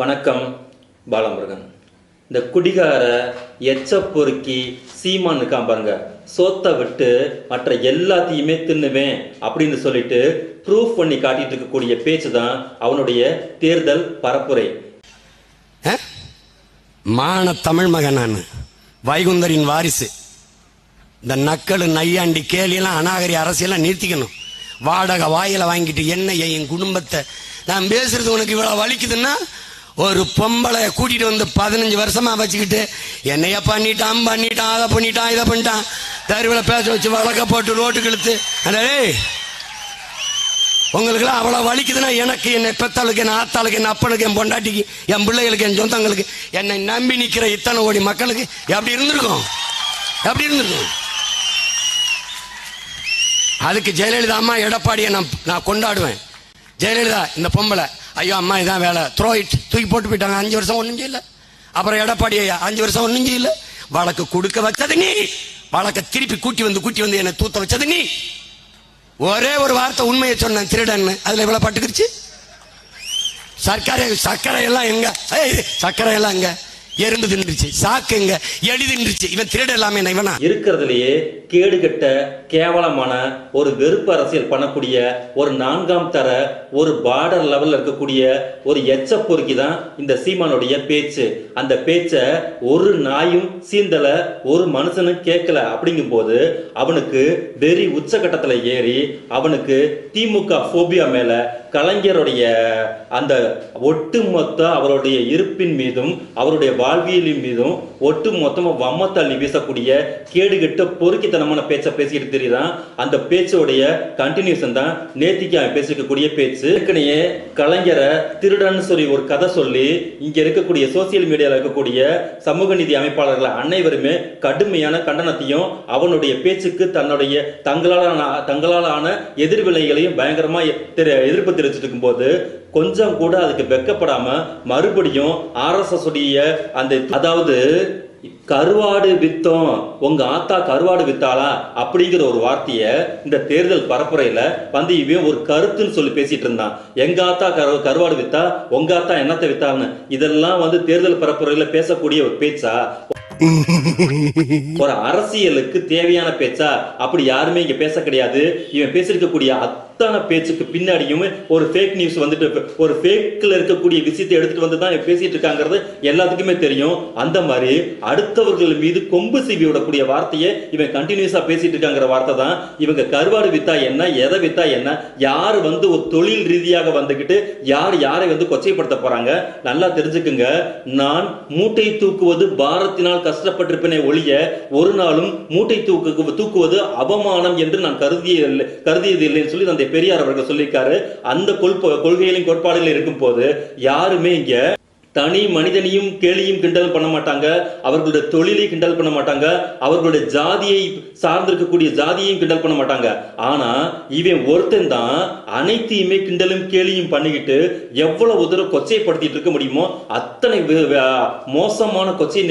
வணக்கம் பாலமுருகன். இந்த குடிகார எச்ச பொறுக்கி சீமான் இருக்கான் பாருங்க சோத்தை விட்டு மற்ற எல்லாத்தையுமே தின்னுவேன் அப்படின்னு சொல்லிட்டு ப்ரூஃப் பண்ணி காட்டிட்டு இருக்கக்கூடிய பேச்சு தான் அவனுடைய தேர்தல் பரப்புரை. ஆ? மான தமிழ் மகன் நான். வைகுந்தரின் வாரிசு. இந்த நக்கல் நையாண்டி கேலியெல்லாம் அநாகரி அரசியெல்லாம் நிறுத்திக்கணும். வாடகை வாயில வாங்கிட்டு என்ன என் குடும்பத்தை நான் பேசுறது உனக்கு இவ்வளவு வலிக்குதுன்னா ஒரு பொம்பளை கூட்டிட்டு வந்து பதினஞ்சு வருஷமா வச்சுக்கிட்டு என்னைய பண்ணிட்டான் பண்ணிட்டான் அதை பண்ணிட்டான் இதை பண்ணிட்டான். தெருவில் பேச வச்சு வழக்க போட்டு ரோட்டு கெழுத்து. அடே உங்களுக்குலாம் அவ்வளோ வலிக்குதுன்னா எனக்கு என்னை பெத்தாளுக்கு என் ஆத்தாளுக்கு என் அப்பனுக்கு என் பொண்டாட்டிக்கு என் பிள்ளைகளுக்கு என் சொந்தங்களுக்கு என்னை நம்பி நிற்கிற இத்தனை கோடி மக்களுக்கு எப்படி இருந்திருக்கும்? எப்படி இருந்திருக்கும்? அதுக்கு ஜெயலலிதா அம்மா எடப்பாடியை நான் நான் கொண்டாடுவேன். ஜெயலலிதா இந்த பொம்பளை. ஐயோ அம்மா இதான் வேலை. த்ரோ இட் தூக்கி போட்டு போயிட்டாங்க. அஞ்சு வருஷம் ஒன்றும் செய்யல. அப்புறம் எடப்பாடி ஐயா அஞ்சு வருஷம் ஒன்றும் செய்யல. வழக்கு கொடுக்க வச்சது நீ. வழக்கை திருப்பி கூட்டி வந்து கூட்டி வந்து என்னை தூத்த வச்சது நீ. ஒரே ஒரு வார்த்தை உண்மையை சொன்னேன் திருடன்னு. அதில் இவ்வளோ பட்டுக்கிடுச்சு சர்க்கரை சர்க்கரை எல்லாம் எங்க? சர்க்கரை எல்லாம் எங்க? எறும்பு தின்றுச்சு சாக்கு எங்க எலி தின்றுச்சு இவன் திருட எல்லாமே இவனா? இருக்கிறதுலயே கேடுகட்ட கேவலமான ஒரு வெறுப்பு அரசியல் பண்ணக்கூடிய ஒரு நான்காம் தர ஒரு பார்டர் லெவல்ல இருக்கக்கூடிய ஒரு எச்ச பொறுக்கி தான் இந்த சீமானுடைய பேச்சு. அந்த பேச்ச ஒரு நாயும் சீந்தல ஒரு மனுஷனும் கேட்கல அப்படிங்கும்போது அவனுக்கு வெறி உச்சகட்டத்துல ஏறி அவனுக்கு திமுக போபியா மேல கலைஞருடைய அந்த ஒட்டுமொத்த அவருடைய இருப்பின் மீதும் அவருடைய வாழ்வியலின் மீதும் ஒட்டு மொத்தமாக வம்மத்தள்ளி வீசக்கூடிய கேடுகெட்ட பொறுக்கித்தனமான பேச்சை பேசிக்கிட்டு தெரியுதான் அந்த பேச்சோடைய கண்டினியூஷன் தான் நேத்திக்கு அவன் பேசிக்கக்கூடிய பேச்சு. ஏற்கனவே கலைஞரை திருடன்னு சொல்லி ஒரு கதை சொல்லி இங்க இருக்கக்கூடிய சோசியல் மீடியாவில் இருக்கக்கூடிய சமூக நீதி அமைப்பாளர்கள் அனைவருமே கடுமையான கண்டனத்தையும் அவனுடைய பேச்சுக்கு தன்னுடைய தங்களாலான தங்களாலான எதிர்வினைகளையும் பயங்கரமாக எதிர்ப்பு தெரிவிச்சிட்டு இருக்கும்போது கொஞ்சம் கூட அதுக்கு வெக்கப்படாம மறுபடியும் ஆர்எஸ்எஸ் உடைய அந்த அதாவது கருவாடு வித்தோம் உங்க ஆத்தா கருவாடு வித்தாளா அப்படிங்கிற ஒரு வார்த்தைய இந்த தேர்தல் பரப்புரையில வந்து இவன் ஒரு கருத்துன்னு சொல்லி பேசிட்டு இருந்தான். எங்க ஆத்தா கரு கருவாடு வித்தா உங்க ஆத்தா என்னத்தை வித்தான்னு இதெல்லாம் வந்து தேர்தல் பரப்புரையில பேசக்கூடிய ஒரு பேச்சா? ஒரு அரசியலுக்கு தேவையான பேச்சா? அப்படி யாருமே இங்க பேச கிடையாது. இவன் பேசிருக்கக்கூடிய அத்தனை பேச்சுக்கு பின்னாடியுமே ஒரு ஃபேக் நியூஸ் வந்துட்டு ஒரு ஃபேக்கில் இருக்கக்கூடிய விஷயத்தை எடுத்துட்டு வந்து தான் பேசிட்டு இருக்காங்கிறது எல்லாத்துக்குமே தெரியும். அந்த மாதிரி அடுத்தவர்கள் மீது கொம்பு சீவி விடக்கூடிய வார்த்தையை இவன் கண்டினியூஸா பேசிட்டு இருக்காங்கிற வார்த்தை தான். இவங்க கருவாடு வித்தா என்ன எதை வித்தா என்ன யார் வந்து ஒரு தொழில் ரீதியாக வந்துகிட்டு யார் யாரை வந்து கொச்சைப்படுத்த போறாங்க? நல்லா தெரிஞ்சுக்குங்க. நான் மூட்டை தூக்குவது பாரத்தினால் கஷ்டப்பட்டிருப்பேனே ஒழிய ஒரு நாளும் மூட்டை தூக்கு தூக்குவது அவமானம் என்று நான் கருதிய கருதியது இல்லைன்னு சொல்லி அந்த பெரியார் அவர்கள் சொல்லியிருக்காரு அந்த கொள்கையிலும் கோட்பாடுகளும் இருக்கும் போது யாருமே இங்க தனி மனிதனையும் கேலியும் கிண்டல் பண்ண மாட்டாங்க. அவர்களுடைய தொழிலை கிண்டல் பண்ண மாட்டாங்க. அவர்களுடைய ஜாதியை சார்ந்திருக்கக்கூடிய ஜாதியையும் கிண்டல் பண்ண மாட்டாங்க. ஆனா இவன் ஒருத்தன் தான் அனைத்தையுமே கிண்டலும் கேலியும் பண்ணிக்கிட்டு எவ்வளவு தூரம் கொச்சைப்படுத்திட்டு இருக்க முடியுமோ அத்தனை மோசமான கொச்சை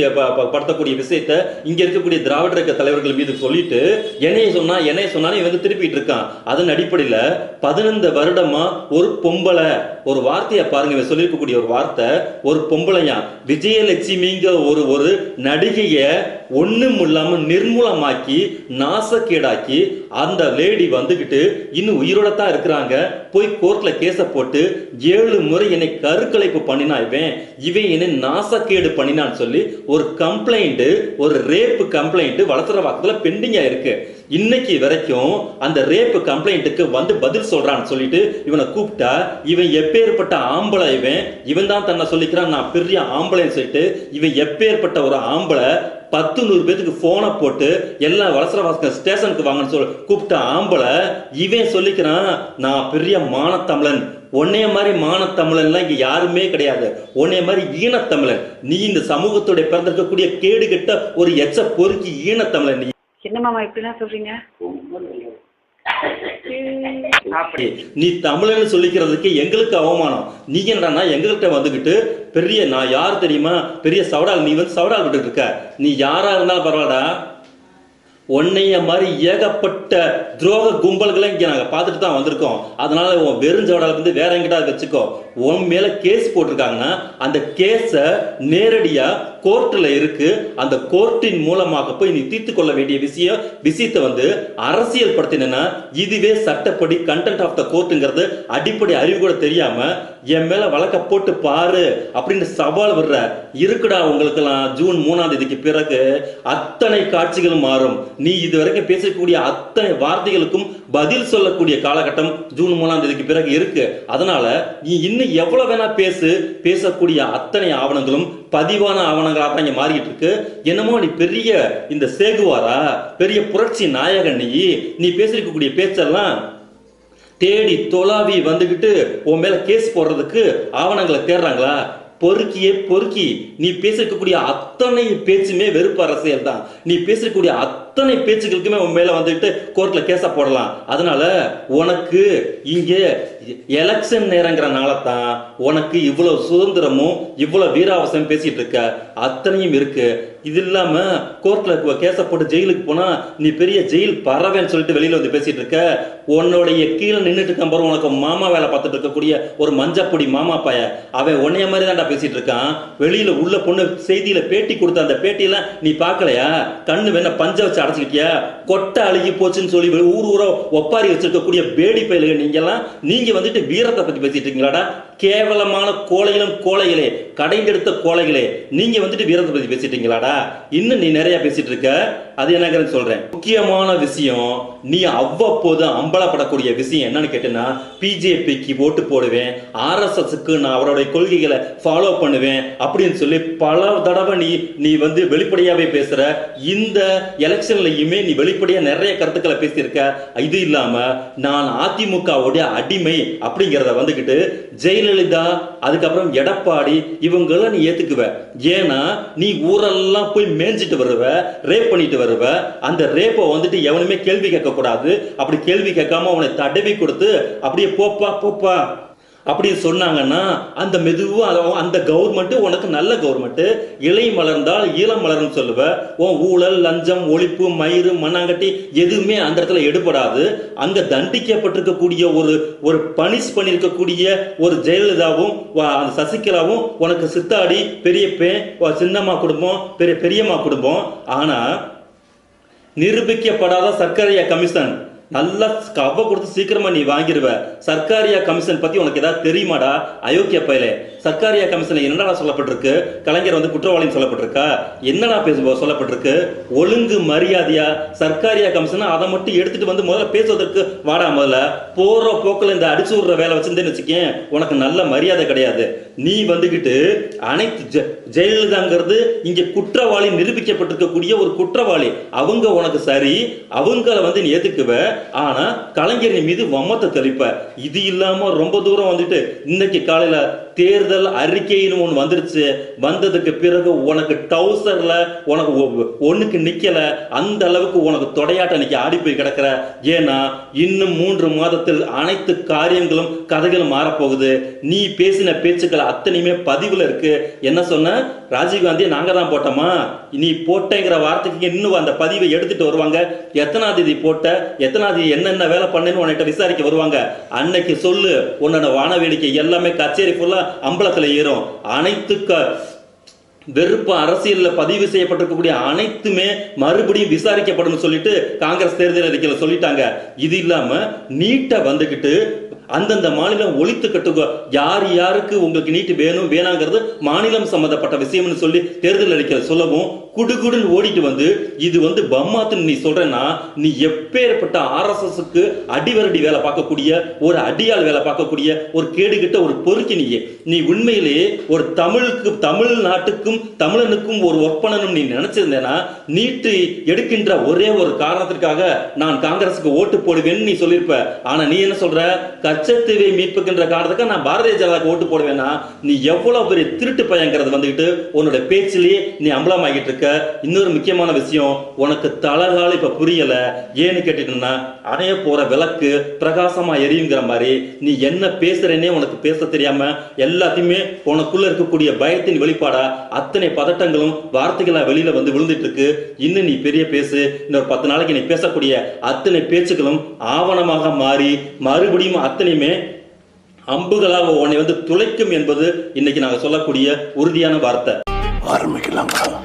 படுத்தக்கூடிய விஷயத்த இங்க இருக்கக்கூடிய திராவிட இயக்க தலைவர்கள் மீது சொல்லிட்டு என்னைய சொன்னா என்னைய சொன்னாலும் இவன் வந்து திருப்பிட்டு இருக்கான். அதன் அடிப்படையில பதினைந்து வருடமா ஒரு பொம்பளை ஒரு வார்த்தையை பாருங்க இவன் சொல்லியிருக்கக்கூடிய ஒரு வார்த்தை ஒரு பொம்பளையா விஜயலட்சுமிங்க ஒரு ஒரு நடிகைய ஒன்றும் இல்லாமல் நிர்மூலமாக்கி நாசக்கேடாக்கி அந்த லேடி வந்துக்கிட்டு இன்னும் உயிரோட தான் இருக்கிறாங்க. போய் கோர்ட்ல கேஸை போட்டு ஏழு முறை என்னை கருக்கலைப்பு பண்ணினா இவன் இவன் என்னை நாசக்கேடு பண்ணினான்னு சொல்லி ஒரு கம்ப்ளைண்ட் ஒரு ரேப்பு கம்ப்ளைண்ட் வளர்த்துற வாக்கத்துல பெண்டிங்கா இருக்கு. இன்னைக்கு வரைக்கும் அந்த ரேப்பு கம்ப்ளைண்ட்டுக்கு வந்து பதில் சொல்றான்னு சொல்லிட்டு இவனை கூப்பிட்டா இவன் எப்பேற்பட்ட ஆம்பளை இவன்? இவன் தான் தன்னை சொல்லிக்கிறான் நான் பெரிய ஆம்பளைன்னு சொல்லிட்டு இவன் எப்பேற்பட்ட ஒரு ஆம்பளை? பத்து நூறு பேத்துக்கு போனை போட்டு எல்லாம் வளசர வாசக ஸ்டேஷனுக்கு வாங்கன்னு சொல்லி கூப்பிட்ட ஆம்பளை இவன் சொல்லிக்கிறான் நான் பெரிய மானத்தமிழன். உன்னைய மாதிரி மானத்தமிழன்லாம் இங்க யாருமே கிடையாது. உன்னைய மாதிரி ஈனத்தமிழன். நீ இந்த சமூகத்துடைய பிறந்திருக்கக்கூடிய கேடுகெட்ட ஒரு எச்ச பொறுக்கி ஈனத்தமிழன் நீ. என்ன மாமா இப்படிலாம் சொல்றீங்க? நீ தமிழன்னு சொல்லிக்கிறதுக்கு எங்களுக்கு அவமானம். நீ என்னடா எங்ககிட்ட வந்துகிட்டு பெரிய நான் யார் தெரியுமா? பெரிய சவடால் நீ வந்து சவடால் விட்டுட்டு இருக்க. நீ யாரா இருந்தாலும் பரவாயில்லடா. உன்னைய மாதிரி ஏகப்பட்ட துரோக கும்பல்களை இங்க நாங்க பார்த்துட்டு தான் வந்திருக்கோம். அதனால உன் வெறுஞ்சவடால வந்து வேற எங்கிட்ட வச்சுக்கோ. உன் மேல கேஸ் போட்டிருக்காங்கன்னா அந்த கேஸ நேரடியா கோர்ட்ல இருக்கு. அந்த கோர்ட்டின் மூலமாக போய் நீ தீர்த்து கொள்ள வேண்டிய விஷயம் விஷயத்தை வந்து அரசியல் படுத்தினா இதுவே சட்டப்படி கண்டென்ட் ஆஃப் த கோர்ட்டுங்கிறது அடிப்படை அறிவு கூட தெரியாம என் மேல வழக்க போட்டு பாரு அப்படின்னு சவால் விடுற இருக்குடா உங்களுக்கெல்லாம் ஜூன் மூணாம் தேதிக்கு பிறகு. அத்தனை காட்சிகளும் மாறும். நீ இது வரைக்கும் பேசக்கூடிய அத்தனை வார்த்தைகளுக்கும் பதில் சொல்லக்கூடிய காலகட்டம் ஜூன் மூணாம் தேதிக்கு பிறகு இருக்கு. அதனால நீ இன்னும் எவ்வளவு வேணா பேசு பேசக்கூடிய அத்தனை ஆவணங்களும் பதிவான ஆவணங்களா தான் இங்க மாறிட்டு இருக்கு என்னமோ நீ பெரிய இந்த சேகுவாரா? பெரிய புரட்சி நாயகன் நீ. நீ பேசிருக்கக்கூடிய பேச்செல்லாம் தேடி தொலாவி வந்துகிட்டு உன் மேல கேஸ் போடுறதுக்கு ஆவணங்களை தேடுறாங்களா? பொறுக்கியே பொறுக்கி. நீ பேசிருக்கக்கூடிய அத்தனை பேச்சுமே வெறுப்பு அரசியல் தான் நீ பேசக்கூடிய அத்தனை பேச்சுகளுக்குமே உன் மேல வந்துட்டு கோர்ட்ல கேஸ போடலாம். அதனால உனக்கு இங்க எலெக்ஷன் நேரங்கிறனால தான் உனக்கு இவ்வளவு சுதந்திரமும் இவ்வளவு வீராவசம் பேசிட்டு இருக்க. அத்தனையும் இருக்கு. இது இல்லாம கோர்ட்ல கேஸ போட்டு ஜெயிலுக்கு போனா நீ பெரிய ஜெயில் பறவைன்னு சொல்லிட்டு வெளியில வந்து பேசிட்டு இருக்க. உன்னுடைய கீழே நின்றுட்டு இருக்க பாரு உனக்கு மாமா வேலை பார்த்துட்டு இருக்கக்கூடிய ஒரு மஞ்சப்பொடி மாமா பைய. அவன் உன்னைய மாதிரி தான்டா பேசிட்டு இருக்கான். வெளியில உள்ள பொண்ணு செய்தியில பேட்டி கொடுத்த அந்த பேட்டியெல்லாம் நீ பார்க்கலையா? கண்ணு வேணா பஞ்ச வச்சு அடைச்சிக்கிட்டியா கொட்டை அழுகி போச்சுன்னு சொல்லி ஊர் ஊரா ஒப்பாரி வச்சிருக்கக்கூடிய பேடி பயிலுக நீங்க எல்லாம் நீங்க வந்துட்டு வீரத்தை பத்தி பேசிட்டு இருக்கீங்களாடா? கேவலமான கோழைகளும் கோழைகளே கடைந்தெடுத்த கோழைகளே நீங்க வந்துட்டு வீரத்தை பத்தி பேசிட்டீங்களாடா இன்னும் நீ நிறைய பேசிட்டு இருக்க. அது என்னங்கிறது சொல்றேன். முக்கியமான விஷயம் நீ அவ்வப்போது அம்பலப்படக்கூடிய விஷயம் என்னன்னு கேட்டேன்னா பிஜேபிக்கு ஓட்டு போடுவேன் ஆர்எஸ்எஸ்க்கு நான் அவருடைய கொள்கைகளை ஃபாலோ பண்ணுவேன் அப்படின்னு சொல்லி பல தடவை நீ நீ வந்து வெளிப்படையாவே பேசுற. இந்த எலெக்ஷன்லயுமே நீ வெளிப்படையாக நிறைய கருத்துக்களை பேசியிருக்க. இது இல்லாம நான் அதிமுகவுடைய அடிமை அப்படிங்கிறத வந்துகிட்டு ஜெயலலிதா அதுக்கப்புறம் எடப்பாடி இவங்கள நீ ஏத்துக்குவ. ஏன்னா நீ ஊரெல்லாம் போய் மேய்ஞ்சிட்டு வருவ ரேப் பண்ணிட்டு வருவ. அந்த ரேப்பை வந்துட்டு எவனுமே கேள்வி கேட்க கூடாது அப்படி கேள்வி கேட்காம அவனை தடவி கொடுத்து அப்படியே போப்பா போப்பா. அப்படி சொன்னாங்கன்னா அந்த மெதுவாக அந்த கவர்மெண்ட் உனக்கு நல்ல கவர்மெண்ட். இலை மலர்ந்தால் ஈழம் மலர்னு சொல்லுவ. உன் ஊழல் லஞ்சம் ஒழிப்பு மயிறு மண்ணாங்கட்டி எதுவுமே அந்த இடத்துல எடுபடாது. அங்க தண்டிக்கப்பட்டிருக்கக்கூடிய ஒரு ஒரு பனிஷ் பண்ணியிருக்கக்கூடிய ஒரு ஜெயலலிதாவும் அந்த சசிகலாவும் உனக்கு சித்தாடி பெரியப்பேன் வ- சின்னம்மா குடும்பம் பெரிய பெரியம்மா குடும்பம். ஆனா நிரூபிக்கப்படாத சர்க்கரையா கமிஷன் நல்லா கவ கொடுத்து சீக்கிரமா நீ வாங்கிடுவ சர்க்காரியா கமிஷன் பத்தி உனக்கு ஏதாவது தெரியுமாடா? அயோக்கிய பயலே. சர்க்காரியா கமிஷன்ல என்னடா சொல்லப்பட்டிருக்கு? கலைஞர் வந்து குற்றவாளின்னு சொல்லப்பட்டிருக்கா? என்னடா பேச சொல்லப்பட்டிருக்கு? ஒழுங்கு மரியாதையா சர்க்காரியா கமிஷன் அதை மட்டும் எடுத்துட்டு வந்து முதல்ல பேசுவதற்கு வாடா முதல்ல. போற போக்கில் இந்த அடிச்சு விடுற வேலை வச்சிருந்தேன்னு வச்சுக்கேன். உனக்கு நல்ல மரியாதை கிடையாது. நீ வந்துகிட்டு அனைத்து ஜெ- ஜெயலலிதாங்கிறது இங்க குற்றவாளி நிரூபிக்கப்பட்டிருக்கக்கூடிய ஒரு குற்றவாளி. அவங்க உனக்கு சரி அவங்கள வந்து நீ ஏத்துக்குவ. ஆனா கலைஞரின் மீது வம்மத்தை தெளிப்ப. இது இல்லாம ரொம்ப தூரம் வந்துட்டு இன்னைக்கு காலையில தேர்தல் தேர்தல் அறிக்கைன்னு ஒன்று வந்துருச்சு. வந்ததுக்கு பிறகு உனக்கு டவுசர்ல உனக்கு ஒன்றுக்கு ஒண்ணுக்கு அந்த அளவுக்கு உனக்கு தொடையாட்ட இன்னைக்கு ஆடி போய் கிடக்கிற. ஏன்னா இன்னும் மூன்று மாதத்தில் அனைத்து காரியங்களும் கதைகளும் மாறப்போகுது. நீ பேசின பேச்சுக்கள் அத்தனையுமே பதிவில் இருக்கு. என்ன சொன்ன? ராஜீவ்காந்தியை நாங்கள் தான் போட்டோமா? நீ போட்டேங்கிற வார்த்தைக்கு இன்னும் அந்த பதிவை எடுத்துட்டு வருவாங்க. எத்தனாம் தேதி போட்ட எத்தனாம் தேதி என்னென்ன வேலை பண்ணேன்னு உன்கிட்ட விசாரிக்க வருவாங்க. அன்னைக்கு சொல்லு. உன்னோட வானவேடிக்கை எல்லாமே கச்சேரி ஃபுல்லா அம்பலத்துல ஏறும். அனைத்து க- வெறுப்பு அரசியலில் பதிவு செய்யப்பட்டிருக்கக்கூடிய அனைத்துமே மறுபடியும் விசாரிக்கப்படும் சொல்லிட்டு காங்கிரஸ் தேர்தல் அறிக்கையில் சொல்லிட்டாங்க. இது இல்லாம நீட்டை வந்துகிட்டு அந்தந்த மாநிலம் ஒழித்து கட்டுக யார் யாருக்கு உங்களுக்கு நீட்டு வேணும் வேணாங்கிறது மாநிலம் சம்பந்தப்பட்ட விஷயம்னு சொல்லி தேர்தல் அறிக்கையில் சொல்லவும் குடுகுடுன்னு ஓடிட்டு வந்து இது வந்து பம்மாத்துன்னு நீ சொல்றேன்னா நீ எப்பேற்பட்ட ஆர்எஸ்எஸ்க்கு அடிவரடி வேலை பார்க்கக்கூடிய ஒரு அடியால் வேலை பார்க்கக்கூடிய ஒரு கேடுகிட்ட ஒரு பொறுக்கி நீ நீ உண்மையிலேயே ஒரு தமிழுக்கு தமிழ் நாட்டுக்கும் தமிழனுக்கும் ஒரு ஒர்க் பண்ணணும் நீ நினைச்சிருந்தேன்னா நீட்டு எடுக்கின்ற ஒரே ஒரு காரணத்திற்காக நான் காங்கிரஸுக்கு ஓட்டு போடுவேன்னு நீ சொல்லியிருப்ப. ஆனா நீ என்ன சொல்ற? கச்சத்தீவை மீட்புக்கின்ற காரணத்துக்கு நான் பாரதிய ஜனதாக்கு ஓட்டு போடுவேன்னா நீ எவ்வளவு பெரிய திருட்டு பயங்கிறது வந்துகிட்டு உன்னோட பேச்சிலேயே நீ அம்பலமாகிட்டு இருக்க. இன்னொரு முக்கியமான விஷயம் உனக்கு தலகால இப்ப புரியல. ஏன்னு கேட்டுட்டீங்கன்னா அணைய போற விளக்கு பிரகாசமா எரியுங்கிற மாதிரி நீ என்ன பேசுறேன்னே உனக்கு பேச தெரியாம எல்லாத்தையுமே உனக்குள்ள இருக்கக்கூடிய பயத்தின் வெளிப்பாடா அத்தனை பதட்டங்களும் வார்த்தைகளா வெளியில வந்து விழுந்துட்டு இருக்கு இன்னும் நீ பெரிய பேசு. இன்னொரு பத்து நாளைக்கு நீ பேசக்கூடிய அத்தனை பேச்சுக்களும் ஆவணமாக மாறி மறுபடியும் அத்தனையுமே அம்புகளாக உன்னை வந்து துளைக்கும் என்பது இன்னைக்கு நாங்கள் சொல்லக்கூடிய உறுதியான வார்த்தை. ஆரம்பிக்கலாங்களா